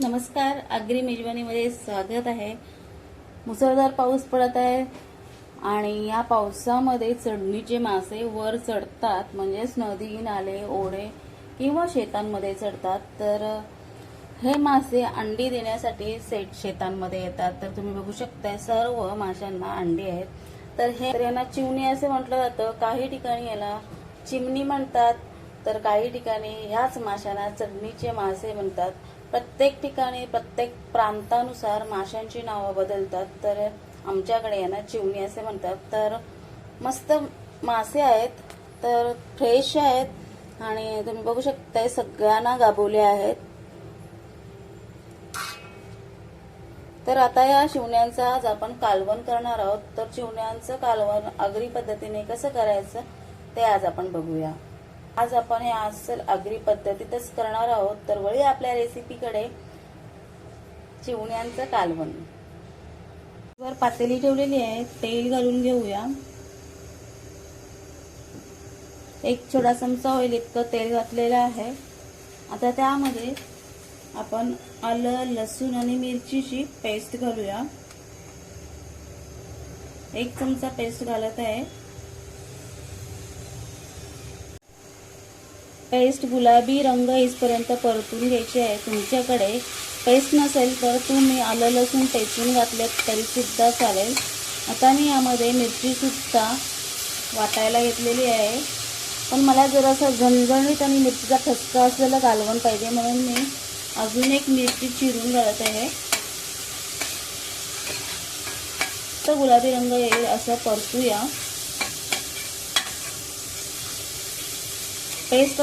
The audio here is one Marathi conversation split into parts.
नमस्कार आगरी मेजवानीमध्ये स्वागत आहे. मुसळधार पाऊस पडत आहे आणि या पावसामध्ये चढणीचे मासे वर चढतात म्हणजेच नदी नाले ओढे किंवा शेतांमध्ये चढतात. तर हे मासे अंडी देण्यासाठी सेट शेतांमध्ये येतात. तर तुम्ही बघू शकता सर्व माशांना अंडी आहेत. तर हे यांना चिमणी असे म्हटलं जातं. काही ठिकाणी याला चिमणी म्हणतात. तर काही ठिकाणी ह्याच माशांना चढणीचे मासे म्हणतात. प्रत्येक ठिकाणी प्रत्येक प्रांतानुसार माशांची नावं बदलतात. तर आमच्याकडे यांना चिवणी असे म्हणतात. तर मस्त मासे आहेत तर फ्रेश आहेत आणि तुम्ही बघू शकता सगळ्यांना गाबवले आहेत. तर आता या शिवण्यांचं आज आपण कालवण करणार आहोत. तर शिवण्यांचं कालवण आगरी पद्धतीने कसं करायचं ते आज आपण बघूया. आज आपण हे अस्सल आगरी पद्धतीतच करणार आहोत तर वळी आपल्या रेसिपीकडे चिवण्यांचं कालवण वर पातेली ठेवलेली आहे तेल घालून घेऊया. एक छोटा चमचा होईल इतकं तेल घातलेलं आहे. आता त्यामध्ये आपण आलं लसूण आणि मिरचीची पेस्ट घालूया. एक चमचा पेस्ट घालत आहे. पेस्ट गुलाबी रंग येईपर्यंत परतून घ्यायची आहे. तुमच्याकडे पेस्ट नसेल तर तुम्ही आलं लसूण टेचून घातलं तरी सुद्धा चालेल. आता मी यामध्ये मिरचीसुद्धा वाटायला घेतलेली आहे. पण मला जरासं झणझणीत आणि मिरचीचा ठसका असलेलं घालवण पाहिजे म्हणून मी अजून एक मिरची चिरून घालत आहे. तर गुलाबी रंग येईल असं परतूया. पेस्ट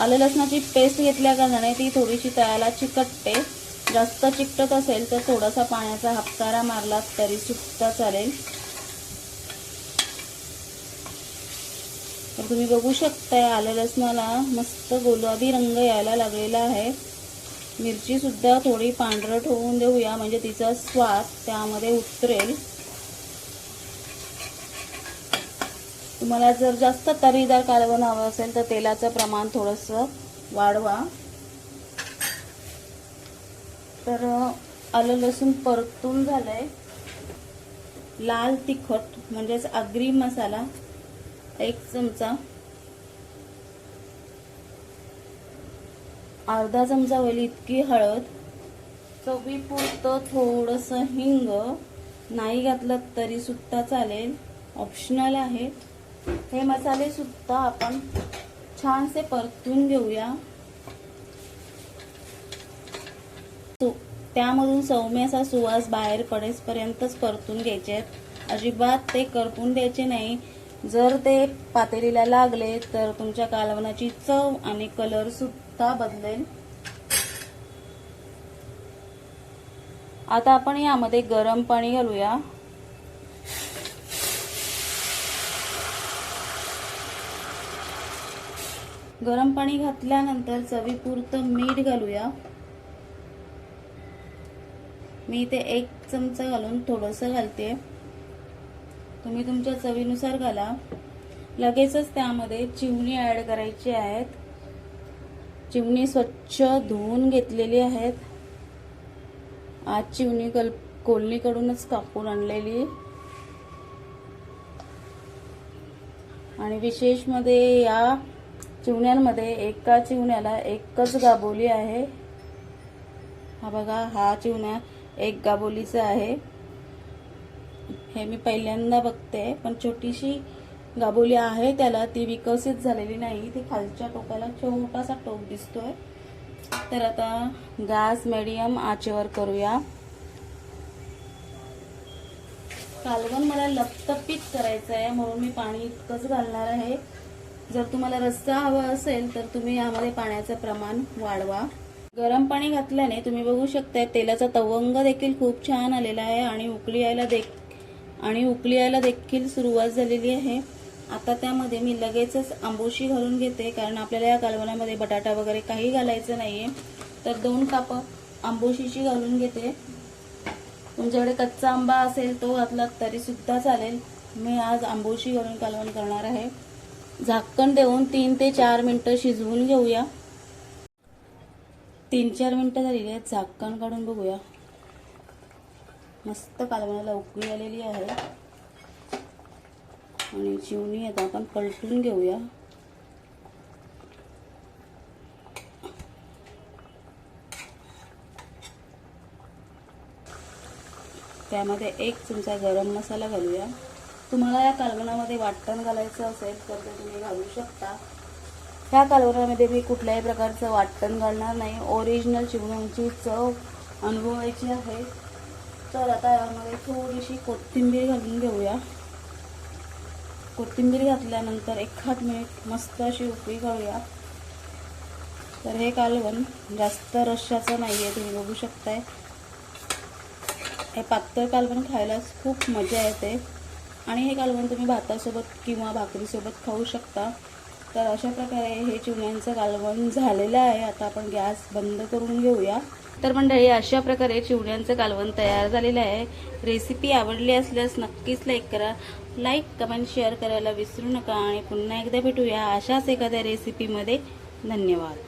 आलं लसणाची पेस्ट घेतल्या कारणाने ती थोडीशी तळायला चिकटते. जास्त चिकटत असेल तर थोडासा पाण्याचा हापकारा मारला तरी सुद्धा चालेल. तर तुम्ही बघू शकताय आलं लसणाला मस्त गुलाबी रंग यायला लागलेला आहे. मिरची सुद्धा थोडी पांढरट होऊन देऊया म्हणजे तिचा स्वाद त्यामध्ये उतरेल. तुम्हाला जर जास्त तरीदार कालवण हवं असेल तर तेलाचं प्रमाण थोडंसं वाढवा. तर आलं लसूण परतून झालंय. लाल तिखट म्हणजेच आगरी मसाला एक चमचा. अर्धा चमचा होईल इतकी हळद. चवीपुरतं थोडंसं हिंग. नाही घातलं तरी सुद्धा चालेल. ऑप्शनल आहे. हे मसाले सुद्धा आपण छानसे परतून घेऊया. त्यामधून सौम्य असा सुवास बाहेर पडेसपर्यंतच परतून घ्यायचे आहेत. अजिबात ते करपून द्यायचे नाही. जर ते पातेलीला लागले तर तुमच्या कालवनाची चव आणि कलर सुद्धा बदलेल. आता आपण यामध्ये गरम पाणी घालूया. गरम पाणी घातल्यानंतर चवीपुरतं मीठ घालूया. मी इथे एक चमचा घालून थोडंसं घालते. तुम्ही तुमच्या चवीनुसार घाला. लगेचच त्यामध्ये चिवणी ॲड करायची आहेत. चिवणी स्वच्छ धुवून घेतलेली आहेत. आज चिवणी कल कोलनीकडूनच कापून आणलेली. आणि विशेषमध्ये या चिवण्यांमध्ये एका चिवण्याला एकच गाबोली आहे. हा बघा हा चिवण्या एक गाबोलीचा आहे. हे मी पहिल्यांदा बघते पण छोटीशी गाबोली आहे त्याला ती विकसित झालेली नाही. ती खालच्या टोकाला छोटासा टोक दिसतोय. तर आता गॅस मिडियम आचेवर करूया. कालवण मला लपतपीत करायचं आहे म्हणून मी पाणी इतकंच घालणार आहे. जर तुम्हाला रस्सा हवा असेल तर तुम्ही यामध्ये पाण्याचं प्रमाण वाढवा. गरम पाणी घातल्याने तुम्ही बघू शकता तेलाचा तवंग देखील खूप छान आलेला आहे आणि उकळी यायला देख आणि उकळी यायला देखील सुरुवात झालेली आहे. आता त्यामध्ये मी लगेचच आंबोशी घालून घेते कारण आपल्याला या कालवणामध्ये बटाटा वगैरे काही घालायचं नाहीये. तर दोन कापं आंबोशीची घालून घेते. तुमच्याकडे कच्चा आंबा असेल तो घातला तरीसुद्धा चालेल. मी आज आंबोशी घालून कालवण करणार आहे. झाकण देऊन तीन ते चार मिनटं शिजवून घेऊया. तीन चार मिनटं झालेली आहेत. झाकण काढून बघूया. मस्त कालवणाला उकळी आलेली आहे. आणि चिवणी आता आपण पलटून घेऊया. त्यामध्ये एक चमचा गरम मसाला घालूया. तुम्हाला या कालवणामध्ये वाटण घालायचं असेल तर ते तुम्ही घालू शकता. ह्या कालवणामध्ये मी कुठल्याही प्रकारचं वाटण घालणार नाही. ओरिजिनल चिवड्यांची चव अनुभवायची आहे. तर आता यामध्ये थोडीशी कोथिंबीर घालून घेऊया. कोथिंबीर घातल्यानंतर एखाद मिनिट मस्त अशी उकळी काढूया तर हे कालवण जास्त रश्शाचं नाही आहे तुम्ही बघू शकताय. हे पातळ कालवण खायलाच खूप मजा येते. आणि हे कालवण तुम्ही भातासोबत किंवा भाकरीसोबत खाऊ शकता. तर अशा प्रकारे हे चिवण्यांचं कालवण झालेलं आहे. आता आपण गॅस बंद करून घेऊया. तर मंडळी अशा प्रकारे चिवड्यांचं कालवण तयार झालेलं आहे. रेसिपी आवडली असल्यास नक्कीच लाईक करा. लाईक कमेंट शेअर करायला विसरू नका. आणि पुन्हा एकदा भेटूया अशाच एखाद्या रेसिपीमध्ये धन्यवाद.